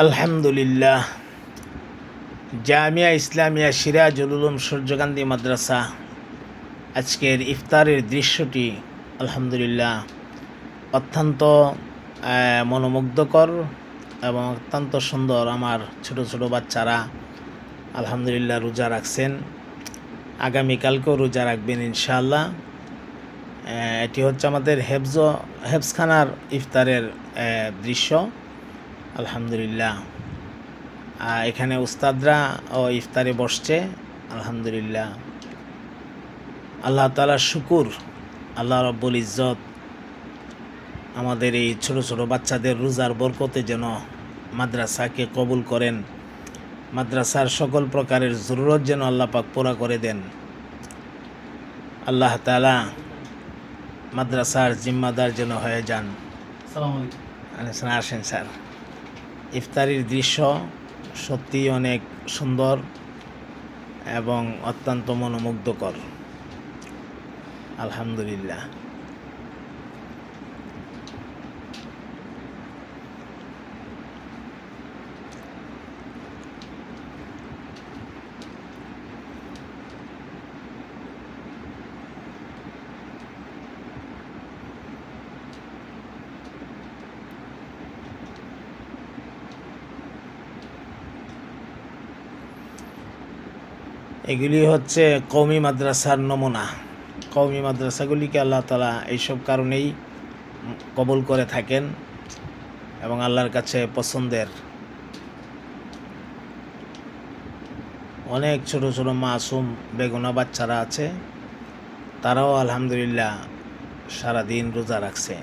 আলহামদুলিল্লাহ। জামিয়া ইসলামিয়া সিরাজুল উলুম সূর্যকান্তি মাদ্রাসা। আজকের ইফতারের দৃশ্যটি আলহামদুলিল্লাহ অত্যন্ত মনোমুগ্ধকর এবং অত্যন্ত সুন্দর আমার ছোট ছোট বাচ্চারা আলহামদুলিল্লাহ রোজা রাখছেন। আগামীকালকেও রোজা রাখবেন ইনশাআল্লাহ। এটি হচ্ছে আমাদের হেফজ, হেফজখানার ইফতারের দৃশ্য। আলহামদুলিল্লাহ। এখানে উস্তাদরা ও ইফতারে বসছে আলহামদুলিল্লাহ। আল্লাহ তালার শুকুর আল্লাহ রব্বুল ইজ্জত আমাদের এই ছোট ছোট বাচ্চাদের রোজার বরকতে যেন মাদ্রাসাকে কবুল করেন। মাদ্রাসার সকল প্রকারের জরুরত যেন আল্লাহ পাক পুরা করে দেন। আল্লাহ তালা মাদ্রাসার জিম্মাদার যেন হয়ে যান। আসেন স্যার। ইফতারির দৃশ্য সত্যিই অনেক সুন্দর এবং অত্যন্ত মনোমুগ্ধকর। আলহামদুলিল্লাহ। এগুলি হচ্ছে কৌমি মাদ্রাসার নমুনা। কৌমি মাদ্রাসাগুলিকে আল্লাহ তালা এইসব কারণেই কবুল করে থাকেন এবং আল্লাহর কাছে পছন্দের। অনেক ছোট ছোট মাসুম বেগুনা বাচ্চারা আছে, তারাও আলহামদুলিল্লাহ সারাদিন রোজা রাখছে।